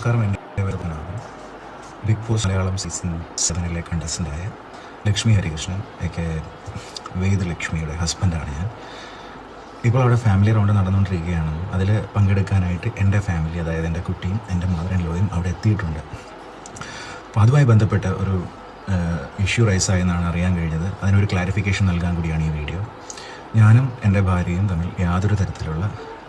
നമസ്കാരം. എന്റെ പേര് ബിഗ് ബോസ് മലയാളം സീസൺ സെവനിലെ കണ്ടസ്റ്റന്റായ ലക്ഷ്മി ഹരികൃഷ്ണൻ ഒക്കെ വേദ ലക്ഷ്മിയുടെ ഹസ്ബൻഡാണ് ഞാൻ. ഇപ്പോൾ അവിടെ ഫാമിലി റൗണ്ട് നടന്നുകൊണ്ടിരിക്കുകയാണ്. അതിൽ പങ്കെടുക്കാനായിട്ട് എന്റെ ഫാമിലി അതായത് എന്റെ കുട്ടിയും എന്റെ മദർ ഇൻ ലോയും അവിടെ എത്തിയിട്ടുണ്ട്. അപ്പോൾ അതുമായി ബന്ധപ്പെട്ട ഒരു ഇഷ്യൂ റൈസ് ആയെന്നാണ് അറിയാൻ കഴിഞ്ഞത്. അതിനൊരു ക്ലാരിഫിക്കേഷൻ നൽകാൻ കൂടിയാണ് ഈ വീഡിയോ ഞാനും എന്റെ ഭാര്യയും തമ്മിൽ യാതൊരു തരത്തിലുള്ള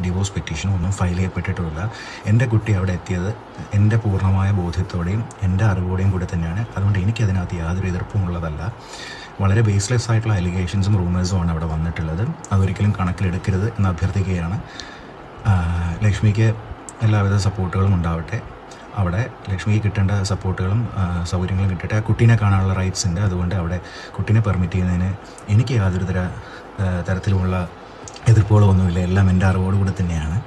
ഡിവോഴ്സ് പെറ്റീഷനും ഒന്നും ഫയൽ ചെയ്യപ്പെട്ടിട്ടുമില്ല. എന്റെ കുട്ടി അവിടെ എത്തിയത് എന്റെ പൂർണമായ ബോധ്യത്തോടെയും എന്റെ അറിവോടെയും കൂടെ തന്നെയാണ്. അതുകൊണ്ട് എനിക്കതിനകത്ത് യാതൊരു എതിർപ്പും ഉള്ളതല്ല. വളരെ ബേസ്ലെസ് ആയിട്ടുള്ള അലിഗേഷൻസും റൂമേഴ്സും ആണ് അവിടെ വന്നിട്ടുള്ളത്. അതൊരിക്കലും കണക്കിലെടുക്കരുത് എന്ന് അഭ്യർത്ഥിക്കുകയാണ്. ലക്ഷ്മിക്ക് എല്ലാവിധ സപ്പോർട്ടുകളും ഉണ്ടാവട്ടെ. അവിടെ ലക്ഷ്മിക്ക് കിട്ടേണ്ട സപ്പോർട്ടുകളും സൗകര്യങ്ങളും കിട്ടട്ടെ. ആ കുട്ടീനെ കാണാനുള്ള റൈറ്റ്സ് ഉണ്ട്. അതുകൊണ്ട് അവിടെ കുട്ടീനെ പെർമിറ്റ് ചെയ്യുന്നതിന് എനിക്ക് യാതൊരു തര തരത്തിലുമുള്ള എതിർപ്പുകളോ ഒന്നുമില്ല എല്ലാം എന്റെ അറിവോടുകൂടി തന്നെയാണ്.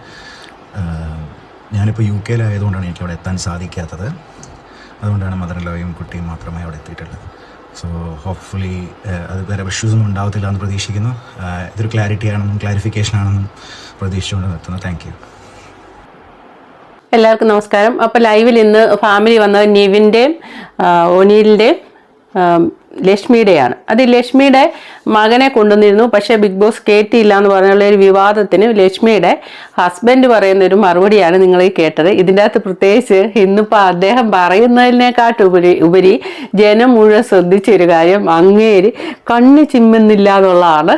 ഞാനിപ്പോൾ യു കെയിലായതുകൊണ്ടാണ് എനിക്ക് അവിടെ എത്താൻ സാധിക്കാത്തത്. അതുകൊണ്ടാണ് മദർ ലോയും കുട്ടിയും മാത്രമേ അവിടെ എത്തിയിട്ടുള്ളത്. സോ ഹോപ്പ്ഫുള്ളി അത് വേറെ ഇഷ്യൂസൊന്നും ഉണ്ടാവത്തില്ല എന്ന് പ്രതീക്ഷിക്കുന്നു. ഇതൊരു ക്ലാരിറ്റി ആണെന്നും ക്ലാരിഫിക്കേഷൻ ആണെന്നും പ്രതീക്ഷിച്ചുകൊണ്ട് നിർത്തുന്നു. താങ്ക് യു എല്ലാവർക്കും നമസ്കാരം. അപ്പോൾ ലൈവിൽ ഇന്ന് ഫാമിലി വന്നത് നിവിന്റെയും ഒനീലിന്റെയും ലക്ഷ്മിയുടെയാണ്. അത് ലക്ഷ്മിയുടെ മകനെ കൊണ്ടുവന്നിരുന്നു. പക്ഷേ ബിഗ് ബോസ് കയറ്റിയില്ല എന്ന് പറഞ്ഞുള്ള ഒരു വിവാദത്തിന് ലക്ഷ്മിയുടെ ഹസ്ബൻഡ് പറയുന്ന ഒരു മറുപടിയാണ് നിങ്ങൾ ഈ കേട്ടത്. ഇതിന്റെ അകത്ത് പ്രത്യേകിച്ച് ഇന്നിപ്പോൾ അദ്ദേഹം പറയുന്നതിനേക്കാട്ടുപരി ഉപരി ജനം മുഴുവൻ ശ്രദ്ധിച്ചൊരു കാര്യം അങ്ങേര് കണ്ണ് ചിമ്മുന്നില്ല എന്നുള്ളതാണ്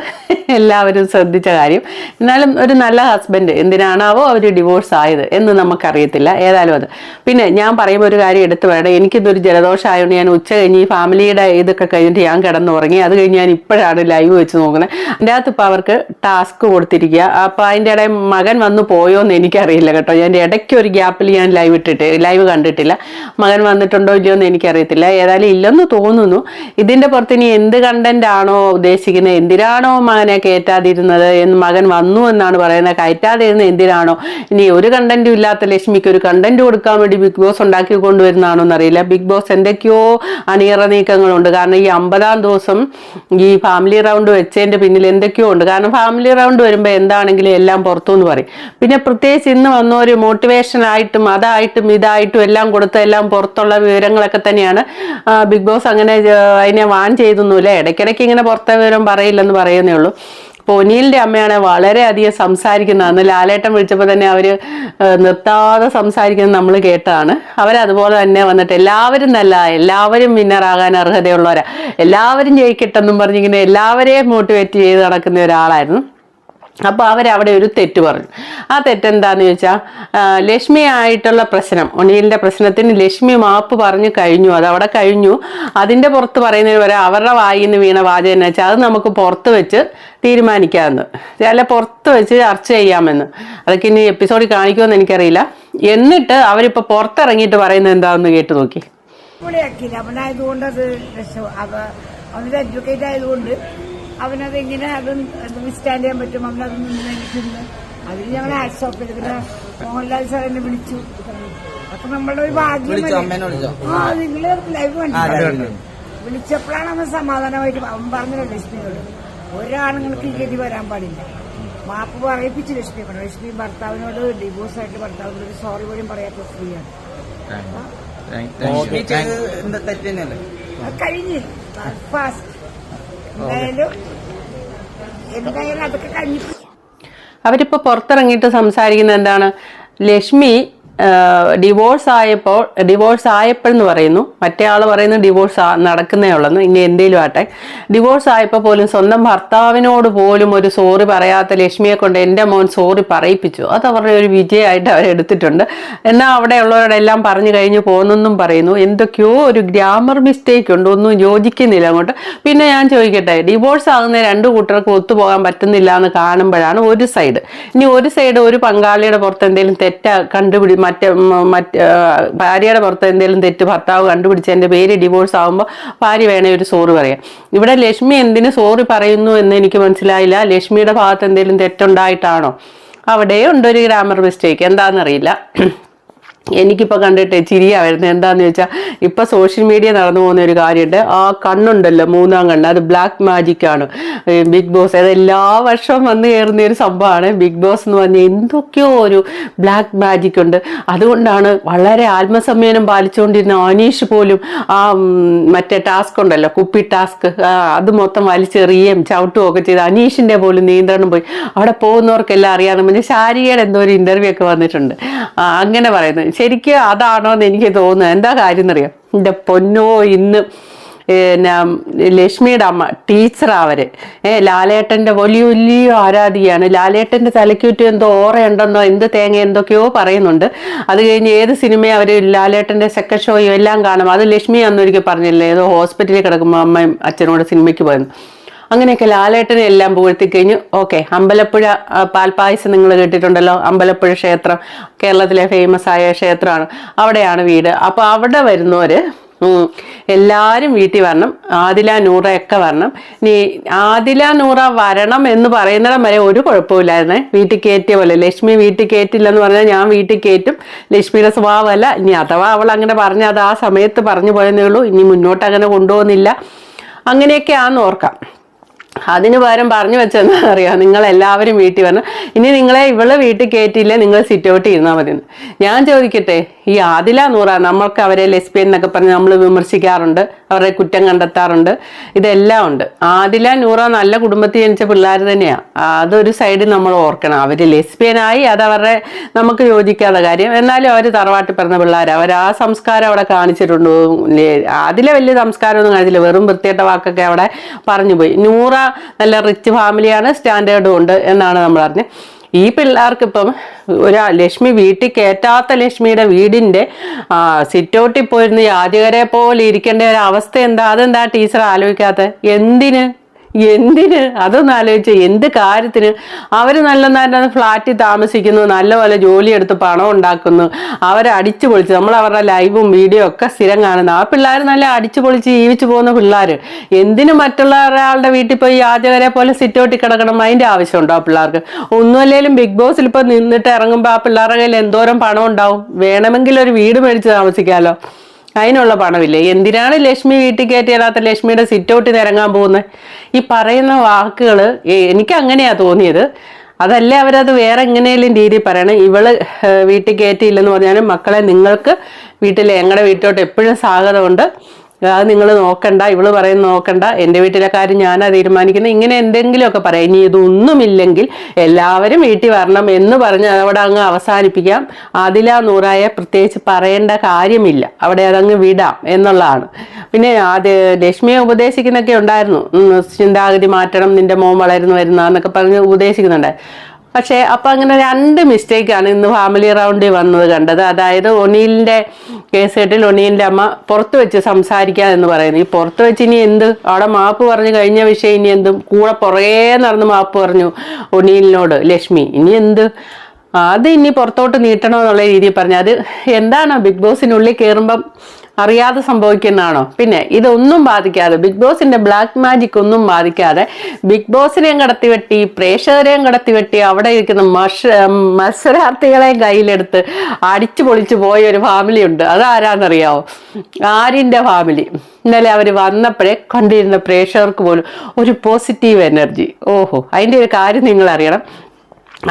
എല്ലാവരും ശ്രദ്ധിച്ച കാര്യം. എന്നാലും ഒരു നല്ല ഹസ്ബൻഡ് എന്തിനാണാവോ അവർ ഡിവോഴ്സ് ആയത് എന്ന് നമുക്കറിയത്തില്ല. ഏതായാലും അത്. പിന്നെ ഞാൻ പറയുമ്പോൾ ഒരു കാര്യം എടുത്തു വേണം എനിക്കിതൊരു ജലദോഷമായതുകൊണ്ട് ഞാൻ ഉച്ച കഴിഞ്ഞ് ഈ ഫാമിലിയുടെ ഇതൊക്കെ കഴിഞ്ഞിട്ട് ഞാൻ കിടന്നുറങ്ങി. അത് കഴിഞ്ഞ് ഞാൻ ഇപ്പോഴാണ് ലൈവ് വെച്ച് നോക്കുന്നത്. അതിന്റെ അകത്ത് ഇപ്പോൾ അവർക്ക് ടാസ്ക് കൊടുത്തിരിക്കുക. അപ്പോൾ അതിന്റെ ഇടയിൽ മകൻ വന്ന് പോയോ എന്ന് എനിക്കറിയില്ല കേട്ടോ. ഞാൻ ഇടയ്ക്ക് ഒരു ഗ്യാപ്പിൽ ഞാൻ ലൈവ് ഇട്ടിട്ട് ലൈവ് കണ്ടിട്ടില്ല. മകൻ വന്നിട്ടുണ്ടോ ഇല്ലയോ എന്ന് എനിക്കറിയത്തില്ല. ഏതായാലും ഇല്ലെന്ന് തോന്നുന്നു. ഇതിന്റെ പുറത്ത് ഇനി എന്ത് കണ്ടന്റ് ആണോ ഉദ്ദേശിക്കുന്നത്? എന്തിനാണോ മകനെ കയറ്റാതിരുന്നത്? എന്ന് മകൻ വന്നു എന്നാണ് പറയുന്നത്. കയറ്റാതിരുന്ന എന്തിനാണോ? ഇനി ഒരു കണ്ടന്റും ഇല്ലാത്ത ലക്ഷ്മിക്ക് ഒരു കണ്ടന്റ് കൊടുക്കാൻ വേണ്ടി ബിഗ് ബോസ് ഉണ്ടാക്കി കൊണ്ടുവരുന്നതാണോ എന്നറിയില്ല ബിഗ് ബോസ് എന്തൊക്കെയോ അണിയറ നീക്കങ്ങളുണ്ട്. കാരണം ഈ അമ്പതാം ദിവസം ഈ ഫാമിലി റൗണ്ട് വെച്ചതിന്റെ പിന്നിൽ എന്തൊക്കെയോ ഉണ്ട് കാരണം ഫാമിലി റൗണ്ട് വരുമ്പോൾ എന്താണെങ്കിലും എല്ലാം പുറത്തുനിന്ന് പറയും. പിന്നെ പ്രത്യേകിച്ച് ഇന്ന് വന്ന ഒരു മോട്ടിവേഷൻ ആയിട്ടും അതായിട്ടും ഇതായിട്ടും എല്ലാം കൊടുത്ത എല്ലാം പുറത്തുള്ള വിവരങ്ങളൊക്കെ തന്നെയാണ്. ബിഗ് ബോസ് അങ്ങനെ അതിനെ വാൻ ചെയ്തൊന്നുമില്ല ഇടയ്ക്കിടയ്ക്ക് ഇങ്ങനെ പുറത്തെ വിവരം പറയില്ലെന്ന് പറയുന്നേ ഉള്ളൂ. പൊനിയിലിന്റെ അമ്മയാണ് വളരെയധികം സംസാരിക്കുന്നത്. അന്ന് ലാലേട്ടൻ വിളിച്ചപ്പോൾ തന്നെ അവർ നിർത്താതെ സംസാരിക്കുന്നത് നമ്മൾ കേട്ടതാണ്. അവരതുപോലെ തന്നെ വന്നിട്ട് എല്ലാവരും നല്ല എല്ലാവരും വിന്നറാകാൻ അർഹതയുള്ളവരാ. എല്ലാവരും ജയിക്കട്ടെന്നും പറഞ്ഞിങ്ങനെ എല്ലാവരെയും മോട്ടിവേറ്റ് ചെയ്ത് നടക്കുന്ന ഒരാളായിരുന്നു. അപ്പോൾ അവരവിടെ ഒരു തെറ്റ് പറഞ്ഞു. ആ തെറ്റെന്താന്ന് ചോദിച്ചാൽ ലക്ഷ്മി ആയിട്ടുള്ള പ്രശ്നം ഒണിയലിന്റെ പ്രശ്നത്തിന് ലക്ഷ്മി മാപ്പ് പറഞ്ഞു കഴിഞ്ഞു അത് അവിടെ കഴിഞ്ഞു. അതിന്റെ പുറത്ത് പറയുന്നതിന് വരെ അവരുടെ വായിൽ നിന്ന് വീണ വാചകം എന്ന് വെച്ചാൽ അത് നമുക്ക് പുറത്ത് വെച്ച് തീരുമാനിക്കാമെന്ന്. അല്ല പുറത്ത് വെച്ച് ചർച്ച ചെയ്യാമെന്ന്. അതൊക്കെ ഇനി എപ്പിസോഡിൽ കാണിക്കുമെന്ന് എനിക്കറിയില്ല. എന്നിട്ട് അവരിപ്പോൾ പുറത്തിറങ്ങിയിട്ട് പറയുന്നത് എന്താണെന്ന് കേട്ട് നോക്കി. അവനായതുകൊണ്ട് അത് അവന്റെ അഡ്വക്കേറ്റ് ആയതുകൊണ്ട് അവനത് എങ്ങനെ അത് വിസ്റ്റാൻഡ് ചെയ്യാൻ പറ്റും? അവനത് നിന്ന് അതിൽ അതിന് ഞങ്ങൾ ഹാറ്റ്സ് ഓഫ് ചെയ്തു. പിന്നെ മോഹൻലാൽ സാറിനെ എന്നെ വിളിച്ചു. അപ്പൊ നമ്മളുടെ ഒരു ഭാഗ്യം ആ നിങ്ങൾ ലൈവ് കണ്ടു. വിളിച്ചപ്പോഴാണ് അവൻ സമാധാനമായിട്ട് അവൻ പറഞ്ഞു ലക്ഷ്മിയോട്. ഒരാണുങ്ങൾക്ക് ഈ ഗതി വരാൻ പാടില്ല. മാപ്പ് പറയിപ്പിച്ചു ലക്ഷ്മി പറഞ്ഞു. ലക്ഷ്മി ഭർത്താവിനോട് ഡിവോഴ്സ് ആയിട്ട് ഭർത്താവിനോട് ഒരു സോറി പോലും പറയാത്ത സ്ത്രീയാണ്. കഴിഞ്ഞ്. ഫാസ്റ്റ് എന്തായാലും എന്തായാലും പുറത്തിറങ്ങിയിട്ട് സംസാരിക്കുന്നത് എന്താണ്? ലക്ഷ്മി ഡിവോഴ്സ് ആയപ്പോൾ ഡിവോഴ്സ് ആയപ്പോഴെന്ന് പറയുന്നു. മറ്റേ ആൾ പറയുന്നു ഡിവോഴ്സ് നടക്കുന്നേ ഉള്ളെന്ന്. ഇനി എന്തേലും ആട്ടെ. ഡിവോഴ്സ് ആയപ്പോൾ പോലും സ്വന്തം ഭർത്താവിനോട് പോലും ഒരു സോറി പറയാത്ത ലക്ഷ്മിയെ കൊണ്ട് എന്റെ മോൻ സോറി പറയിപ്പിച്ചു. അത് അവരുടെ ഒരു വിജയമായിട്ട് അവരെടുത്തിട്ടുണ്ട് എന്നാൽ അവിടെയുള്ളവരോടെല്ലാം പറഞ്ഞു കഴിഞ്ഞ് പോകുന്നെന്നും പറയുന്നു. എന്തൊക്കെയോ ഒരു ഗ്രാമർ മിസ്റ്റേക്ക് ഉണ്ട്. ഒന്നും യോജിക്കുന്നില്ല അങ്ങോട്ട്. പിന്നെ ഞാൻ ചോദിക്കട്ടെ ഡിവോഴ്സ് ആകുന്ന രണ്ട് കൂട്ടർക്ക് ഒത്തുപോകാൻ പറ്റുന്നില്ല എന്ന് കാണുമ്പോഴാണ് ഒരു സൈഡ് ഇനി ഒരു സൈഡ് ഒരു പങ്കാളിയുടെ പുറത്ത് എന്തെങ്കിലും തെറ്റ കണ്ടുപിടി മറ്റേ മറ്റ് ഭാര്യയുടെ പുറത്ത് എന്തെങ്കിലും തെറ്റ് ഭർത്താവ് കണ്ടുപിടിച്ചതിന്റെ പേര് ഡിവോഴ്സ് ആകുമ്പോൾ ഭാര്യ വേണേ ഒരു സോറി പറയാം. ഇവിടെ ലക്ഷ്മി എന്തിന് സോറി പറയുന്നു എന്ന് എനിക്ക് മനസ്സിലായില്ല. ലക്ഷ്മിയുടെ ഭാഗത്ത് എന്തെങ്കിലും തെറ്റുണ്ടായിട്ടാണോ? അവിടെ ഉണ്ട് ഒരു ഗ്രാമർ മിസ്റ്റേക്ക് എന്താണെന്നറിയില്ല എനിക്കിപ്പോൾ കണ്ടിട്ട് ചിരിയാ വരുന്നത് എന്താന്ന് വെച്ചാൽ ഇപ്പം സോഷ്യൽ മീഡിയ നടന്നു പോകുന്ന ഒരു കാര്യമുണ്ട് ആ കണ്ണുണ്ടല്ലോ മൂന്നാം കണ്ണ്. അത് ബ്ലാക്ക് മാജിക് ആണ്. ബിഗ് ബോസ് അത് എല്ലാ വർഷവും വന്ന് കയറുന്ന ഒരു സംഭവമാണ് ബിഗ് ബോസ് എന്ന് പറഞ്ഞാൽ എന്തൊക്കെയോ ഒരു ബ്ലാക്ക് മാജിക് ഉണ്ട്. അതുകൊണ്ടാണ് വളരെ ആത്മസംയമനം പാലിച്ചുകൊണ്ടിരുന്ന അനീഷ് പോലും ആ മറ്റേ ടാസ്ക് ഉണ്ടല്ലോ കുപ്പി ടാസ്ക് അത് മൊത്തം വലിച്ചെറിയുകയും ചവിട്ടുകയും ഒക്കെ ചെയ്ത് അനീഷിന്റെ പോലും നിയന്ത്രണം പോയി. അവിടെ പോകുന്നവർക്കെല്ലാം അറിയാമെന്ന് പറഞ്ഞാൽ ശാരികയുടെ എന്തോ ഒരു ഇന്റർവ്യൂ ഒക്കെ വന്നിട്ടുണ്ട്. അങ്ങനെ പറയുന്നത് ശരിക്കും അതാണോ എന്ന് എനിക്ക് തോന്നുന്നത്. എന്താ കാര്യം എന്നറിയാം? എന്റെ പൊന്നോ ഇന്ന് പിന്നെ ലക്ഷ്മിയുടെ അമ്മ ടീച്ചറാവര് അവർ. ഏ ലാലേട്ടന്റെ വലിയ വലിയ ആരാധികയാണ്. ലാലേട്ടന്റെ തലയ്ക്കുറ്റും എന്തോ ഓറയുണ്ടെന്നോ എന്ത് തേങ്ങ എന്തൊക്കെയോ പറയുന്നുണ്ട്. അത് കഴിഞ്ഞ് ഏത് സിനിമയും അവർ ലാലേട്ടന്റെ സെക്കൻഡ് ഷോയും എല്ലാം കാണും. അത് ലക്ഷ്മി അന്നൊരിക്കൽ പറഞ്ഞില്ലേ ഏതോ ഹോസ്പിറ്റലിൽ കിടക്കുമ്പോൾ അമ്മയും അച്ഛനോട് സിനിമയ്ക്ക് പോയിരുന്നു അങ്ങനെയൊക്കെ ലാലേട്ടനെ എല്ലാം പുകഴ്ത്തി കഴിഞ്ഞു ഓക്കെ അമ്പലപ്പുഴ പാൽപ്പായസം നിങ്ങൾ കേട്ടിട്ടുണ്ടല്ലോ. അമ്പലപ്പുഴ ക്ഷേത്രം കേരളത്തിലെ ഫേമസ് ആയ ക്ഷേത്രമാണ്. അവിടെയാണ് വീട്. അപ്പോൾ അവിടെ വരുന്നവര് എല്ലാവരും വീട്ടിൽ വരണം. ആദില നൂറയൊക്കെ വരണം. നീ ആദില നൂറ വരണം എന്ന് പറയുന്നിടം വരെ ഒരു കുഴപ്പമില്ലായിരുന്നേ. വീട്ടിൽ കയറ്റിയ പോലെ. ലക്ഷ്മി വീട്ടിൽ കയറ്റില്ലെന്ന് പറഞ്ഞാൽ ഞാൻ വീട്ടിൽ കയറ്റും. ലക്ഷ്മിയുടെ സ്വഭാവമല്ല. ഇനി അഥവാ അവൾ അങ്ങനെ പറഞ്ഞ അത് ആ സമയത്ത് പറഞ്ഞു പോയെന്നേ ഉള്ളൂ. ഇനി മുന്നോട്ട് അങ്ങനെ കൊണ്ടുപോകുന്നില്ല. അങ്ങനെയൊക്കെ ആന്ന് ഓർക്കാം. അതിന് പകരം പറഞ്ഞു വെച്ചെന്ന് അറിയാം. നിങ്ങൾ എല്ലാവരും വീട്ടിൽ വരണം ഇനി നിങ്ങളെ ഇവൾ വീട്ടിൽ കയറ്റിയില്ല നിങ്ങൾ സിറ്റ് ഔട്ട് ഇരുന്നാൽ മതി ഞാൻ ചോദിക്കട്ടെ ഈ ആദില നൂറ നമ്മൾക്ക് അവരെ ലെസ്ബിയൻ എന്നൊക്കെ പറഞ്ഞ് നമ്മൾ വിമർശിക്കാറുണ്ട് അവരുടെ കുറ്റം കണ്ടെത്താറുണ്ട് ഇതെല്ലാം ഉണ്ട്. ആദില നൂറ നല്ല കുടുംബത്തിൽ ജനിച്ച പിള്ളേർ തന്നെയാണ് അതൊരു സൈഡിൽ നമ്മൾ ഓർക്കണം. അവർ ലെസ്ബിയനായി അത് അവരുടെ നമുക്ക് യോജിക്കാത്ത കാര്യം. എന്നാലും അവർ തറവാട്ടിൽ പറഞ്ഞ പിള്ളേർ അവർ ആ സംസ്കാരം അവിടെ കാണിച്ചിട്ടുണ്ട്. ആദില വലിയ സംസ്കാരമൊന്നും കാണിച്ചില്ല. വെറും വൃത്തിയേട്ട വാക്കൊക്കെ അവിടെ പറഞ്ഞു പോയി നൂറ നല്ല റിച്ച് ഫാമിലിയാണ് സ്റ്റാൻഡേർഡും ഉണ്ട് എന്നാണ് നമ്മൾ അറിഞ്ഞത് ഈ പിള്ളേർക്ക് ഇപ്പം ഒരു ലക്ഷ്മി വീട്ടിൽ കയറ്റാത്ത ലക്ഷ്മിയുടെ വീടിന്റെ സിറ്റൗട്ടിൽ പോയിരുന്ന യാചകരെ പോലെ ഇരിക്കേണ്ട ഒരു അവസ്ഥ എന്താ? അതെന്താ ടീച്ചർ ആലോചിക്കാത്ത എന്തിന്? എന്തിന്? അതൊന്നും ആലോചിച്ച. എന്ത് കാര്യത്തിന്? അവർ നല്ല നല്ല ഫ്ലാറ്റിൽ താമസിക്കുന്നു നല്ലപോലെ ജോലിയെടുത്ത് പണം ഉണ്ടാക്കുന്നു. അവരെ അടിച്ചു പൊളിച്ച് നമ്മൾ അവരുടെ ലൈവും വീഡിയോ ഒക്കെ സ്ഥിരം കാണുന്നു ആ പിള്ളേർ നല്ല അടിച്ചു പൊളിച്ച് ജീവിച്ചു പോകുന്ന പിള്ളേർ എന്തിനു മറ്റുള്ള ഒരാളുടെ വീട്ടിൽ പോയി യാചകരെ പോലെ സിറ്റൗട്ടിൽ കിടക്കണം? അതിന്റെ ആവശ്യമുണ്ടോ ആ പിള്ളേർക്ക്? ഒന്നുമല്ലേലും ബിഗ് ബോസിൽ ഇപ്പം നിന്നിട്ട് ഇറങ്ങുമ്പോൾ ആ പിള്ളേരുടെ കയ്യിൽ എന്തോരം പണം ഉണ്ടാവും? വേണമെങ്കിൽ ഒരു വീട് മേടിച്ച് താമസിക്കാമല്ലോ അതിനുള്ള പണമില്ലേ? എന്തിനാണ് ലക്ഷ്മി വീട്ടിൽ കയറ്റിയല്ലാത്ത ലക്ഷ്മിയുടെ സിറ്റൗട്ടിൽ ഇറങ്ങാൻ പോകുന്നത് ഈ പറയുന്ന വാക്കുകൾ എനിക്ക് അങ്ങനെയാ തോന്നിയത്. അതല്ല അവരത് വേറെ എങ്ങനെയും രീതിയിൽ പറയണം? ഇവൾ വീട്ടിൽ കയറ്റിയില്ലെന്ന് പറഞ്ഞാലും മക്കളെ നിങ്ങൾക്ക് വീട്ടിൽ ഞങ്ങളുടെ വീട്ടിലോട്ട് എപ്പോഴും സ്വാഗതമുണ്ട്. അത് നിങ്ങൾ നോക്കണ്ട ഇവൾ പറയുന്ന നോക്കണ്ട. എന്റെ വീട്ടിലെ കാര്യം ഞാനാ തീരുമാനിക്കുന്നത്. ഇങ്ങനെ എന്തെങ്കിലുമൊക്കെ പറയാം ഇനി ഇതൊന്നുമില്ലെങ്കിൽ എല്ലാവരും വീട്ടിൽ വരണം എന്ന് പറഞ്ഞ് അവിടെ അങ്ങ് അവസാനിപ്പിക്കാം. അതില നൂറായ പ്രത്യേകിച്ച് പറയേണ്ട കാര്യമില്ല. അവിടെ അതങ്ങ് വിടാം എന്നുള്ളതാണ്. പിന്നെ അത് ലക്ഷ്മിയെ ഉപദേശിക്കുന്നൊക്കെ ഉണ്ടായിരുന്നു. ചിന്താഗതി മാറ്റണം നിന്റെ മോൻ വളരുന്നു വരുന്ന എന്നൊക്കെ പറഞ്ഞ് ഉപദേശിക്കുന്നുണ്ടായിരുന്നു പക്ഷേ അപ്പോൾ അങ്ങനെ രണ്ട് മിസ്റ്റേക്കാണ് ഇന്ന് ഫാമിലി റൗണ്ടിൽ വന്നത് കണ്ടത്. അതായത് കേസ് കേട്ടിൽ ഒനീലിന്റെ അമ്മ പുറത്ത് വെച്ച് സംസാരിക്കുക എന്ന് പറയുന്നത് ഈ പുറത്ത് വെച്ച് ഇനി എന്ത്? അവിടെ മാപ്പ് പറഞ്ഞു കഴിഞ്ഞ വിഷയം ഇനി എന്തും? കൂടെ പുറകെ നടന്ന് മാപ്പ് പറഞ്ഞു ഒനീലിനോട്. ലക്ഷ്മി ഇനി എന്ത്? അത് ഇനി പുറത്തോട്ട് നീട്ടണോ എന്നുള്ള രീതിയിൽ പറഞ്ഞു അത് എന്താണ് ബിഗ് ബോസിനുള്ളിൽ കയറുമ്പം അറിയാതെ സംഭവിക്കുന്നതാണോ? പിന്നെ ഇതൊന്നും ബാധിക്കാതെ ബിഗ് ബോസിന്റെ ബ്ലാക്ക് മാജിക് ഒന്നും ബാധിക്കാതെ ബിഗ് ബോസിനെയും കടത്തിവെട്ടി പ്രേക്ഷകരെയും കടത്തിവെട്ടി അവിടെ ഇരിക്കുന്ന മത്സരാർത്ഥികളെയും കയ്യിലെടുത്ത് അടിച്ചു പൊളിച്ചു പോയ ഒരു ഫാമിലി ഉണ്ട്. അത് അതാരാന്നറിയാവോ? ആരിന്റെ ഫാമിലി ഇന്നലെ അവർ വന്നപ്പോഴേ കണ്ടിരുന്ന പ്രേക്ഷകർക്ക് പോലും ഒരു പോസിറ്റീവ് എനർജി ഓഹോ അതിന്റെ ഒരു കാര്യം നിങ്ങൾ അറിയണം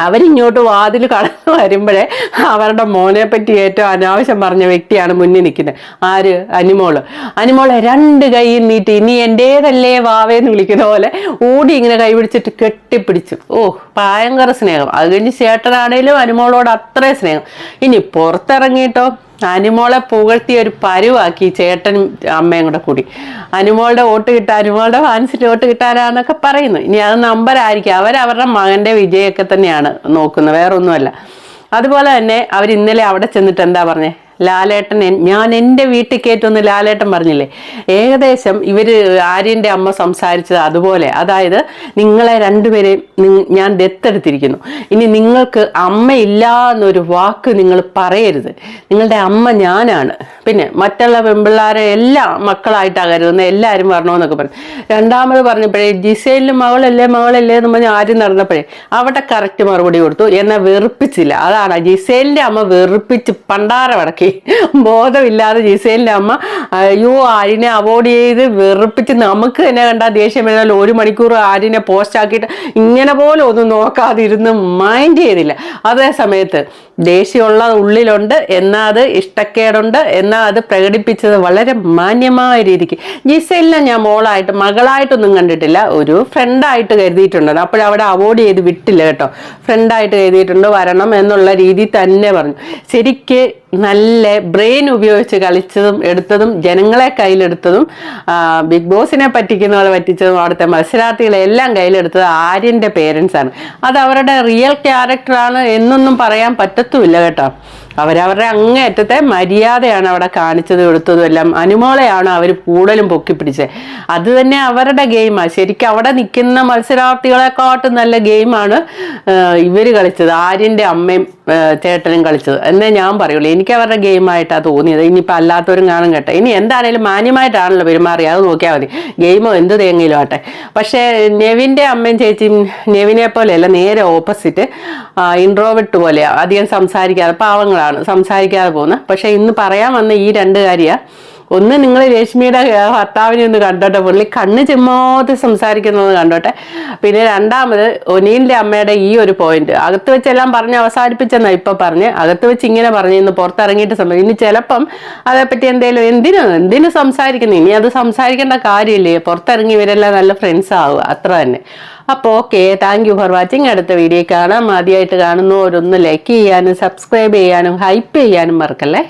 അവരിങ്ങോട്ട് വാതിൽ കടന്നു വരുമ്പോഴേ അവരുടെ മോനെ പറ്റി ഏറ്റവും അനാവശ്യം പറഞ്ഞ വ്യക്തിയാണ് മുന്നിൽ നിൽക്കുന്നത്. ആര്? അനിമോൾ. അനിമോളെ രണ്ട് കൈ നീട്ടി ഇനി എന്റേതല്ലേ വാവേന്ന് വിളിക്കുന്ന പോലെ ഓടി ഇങ്ങനെ കൈ പിടിച്ചിട്ട് കെട്ടിപ്പിടിച്ചു. ഓ ഭയങ്കര സ്നേഹം. അത് കഴിഞ്ഞ് ചേട്ടനാണേലും അനിമോളോട് അത്രേ സ്നേഹം. ഇനി പുറത്തിറങ്ങിയിട്ടോ? അനിമോളെ പുകഴ്ത്തി ഒരു പരുവാക്കി ചേട്ടൻ അമ്മയും കൂടെ കൂടി. അനിമോളുടെ വോട്ട് കിട്ടാൻ അനിമോളുടെ ഫാൻസിന്റെ വോട്ട് കിട്ടാനാന്നൊക്കെ പറയുന്നു. ഇനി അത് നമ്പരായിരിക്കും. അവരവരുടെ മകന്റെ വിജയമൊക്കെ തന്നെയാണ് നോക്കുന്നത്. വേറെ ഒന്നുമല്ല അതുപോലെ തന്നെ അവർ ഇന്നലെ അവിടെ ചെന്നിട്ട് എന്താ പറഞ്ഞേ? ലാലേട്ടൻ ഞാൻ എന്റെ വീട്ടിൽ കയറ്റുമെന്ന് ലാലേട്ടൻ പറഞ്ഞില്ലേ? ഏകദേശം ഇവർ ആര്യന്റെ അമ്മ സംസാരിച്ചത് അതുപോലെ. അതായത് നിങ്ങളെ രണ്ടുപേരെയും ഞാൻ ദത്തെടുത്തിരിക്കുന്നു. ഇനി നിങ്ങൾക്ക് അമ്മയില്ല എന്നൊരു വാക്ക് നിങ്ങൾ പറയരുത്. നിങ്ങളുടെ അമ്മ ഞാനാണ്. പിന്നെ മറ്റുള്ള പെൺപിള്ളേരെ എല്ലാം മക്കളായിട്ടാണ് കരുതുന്നത് എല്ലാവരും വരണമെന്നൊക്കെ പറഞ്ഞു. രണ്ടാമത് പറഞ്ഞപ്പോഴേ ജിസേലിന് മകളല്ലേ മകളല്ലേ എന്ന് പറഞ്ഞ് ആരും നടന്നപ്പോഴേ അവിടെ കറക്റ്റ് മറുപടി കൊടുത്തു. എന്നെ വെറുപ്പിച്ചില്ല. അതാണ് ജിസേലിന്റെ അമ്മ വെറുപ്പിച്ച് പണ്ടാര വടക്കി ബോധമില്ലാതെ ജിസേലിന്റെ അമ്മ അയ്യോ ആര്യനെ അവോയ്ഡ് ചെയ്ത് വെറുപ്പിച്ച് നമുക്ക് തന്നെ കണ്ടാൽ ദേഷ്യം വരുന്നാൽ ഒരു മണിക്കൂർ ആര്യനെ പോസ്റ്റാക്കിയിട്ട് ഇങ്ങനെ പോലും ഒന്നും നോക്കാതിരുന്ന് മൈൻഡ് ചെയ്തില്ല. അതേ സമയത്ത് ദേഷ്യമുള്ള ഉള്ളിലുണ്ട് എന്നാൽ അത് ഇഷ്ടക്കേടുണ്ട് എന്നാൽ അത് പ്രകടിപ്പിച്ചത് വളരെ മാന്യമായ രീതിക്ക്. ജിസേലിനെ ഞാൻ മോളായിട്ട് മകളായിട്ടൊന്നും കണ്ടിട്ടില്ല. ഒരു ഫ്രണ്ടായിട്ട് കരുതിയിട്ടുണ്ട് അപ്പോഴവിടെ അവോയ്ഡ് ചെയ്ത് വിട്ടില്ല കേട്ടോ. ഫ്രണ്ടായിട്ട് കരുതിയിട്ടുണ്ട് വരണം എന്നുള്ള രീതി തന്നെ പറഞ്ഞു. ശരിക്ക് നല്ല ബ്രെയിൻ ഉപയോഗിച്ച് കളിച്ചതും എടുത്തതും ജനങ്ങളെ കയ്യിലെടുത്തതും ബിഗ് ബോസിനെ പറ്റിക്കുന്നവരെ പറ്റിച്ചതും അവിടുത്തെ മത്സരാർത്ഥികളെ എല്ലാം കയ്യിലെടുത്തത് ആര്യന്റെ പേരൻസാണ് അത് അവരുടെ റിയൽ ക്യാരക്ടറാണ് എന്നൊന്നും പറയാൻ പറ്റത്തുമില്ല കേട്ടോ. അവരവരുടെ അങ്ങേയറ്റത്തെ മര്യാദയാണ് അവിടെ കാണിച്ചതും എടുത്തതും എല്ലാം. അനുമോളെയാണ് അവർ കൂടുതലും പൊക്കിപ്പിടിച്ചത് അത് തന്നെ അവരുടെ ഗെയിമാണ് ശരിക്കും അവിടെ നിൽക്കുന്ന മത്സരാർത്ഥികളെക്കാട്ടും നല്ല ഗെയിമാണ് ഇവർ കളിച്ചത്. ആര്യന്റെ അമ്മയും ചേട്ടനും കളിച്ചത്. എന്നേ ഞാൻ പറയുള്ളൂ. എനിക്ക് അവരുടെ ഗെയിമായിട്ടാണ് തോന്നിയത്. ഇനിയിപ്പോൾ അല്ലാത്തവരും കാണും കേട്ടോ. ഇനി എന്താണേലും മാന്യമായിട്ടാണല്ലോ പെരുമാറി അത് നോക്കിയാൽ മതി. ഗെയിമോ എന്ത് തേങ്ങയിലും ആട്ടെ. പക്ഷേ നെവിന്റെ അമ്മയും ചേച്ചിയും നെവിനെ പോലെയല്ല നേരെ ഓപ്പോസിറ്റ് ഇൻട്രോവിട്ട് പോലെയാണ് അധികം സംസാരിക്കാതെ പാവങ്ങളാണ്. സംസാരിക്കാതെ പോകുന്നത് പക്ഷേ ഇന്ന് പറയാൻ വന്ന ഈ രണ്ട് കാര്യമാണ് ഒന്ന് നിങ്ങൾ രശ്മിയുടെ ഭർത്താവിനെ ഒന്ന് കണ്ടോട്ടെ. പുള്ളി കണ്ണ് ചെമ്മാതെ സംസാരിക്കുന്നത് കണ്ടോട്ടെ. പിന്നെ രണ്ടാമത് ഒനീലിന്റെ അമ്മയുടെ ഈ ഒരു പോയിന്റ് അകത്ത് വെച്ചെല്ലാം പറഞ്ഞ് അവസാനിപ്പിച്ചെന്നാ ഇപ്പൊ പറഞ്ഞ്. അകത്ത് വെച്ച് ഇങ്ങനെ പറഞ്ഞു ഇന്ന് പുറത്തിറങ്ങിയിട്ട് സംഭവം ഇനി ചിലപ്പം അതേപ്പറ്റി എന്തേലും എന്തിനു എന്തിനു സംസാരിക്കുന്നു? ഇനി അത് സംസാരിക്കേണ്ട കാര്യമില്ലേ? പുറത്തിറങ്ങി ഇവരെല്ലാം നല്ല ഫ്രണ്ട്സ് ആവുക. അത്ര തന്നെ. അപ്പോൾ okay thank you for watching അടുത്ത വീഡിയോ കാണാം. ആദ്യമായിട്ട് കാണുന്നവരൊന്ന് ലൈക്ക് ചെയ്യാനും സബ്സ്ക്രൈബ് ചെയ്യാനും ഹൈപ്പ് ചെയ്യാനും മറക്കല്ലേ?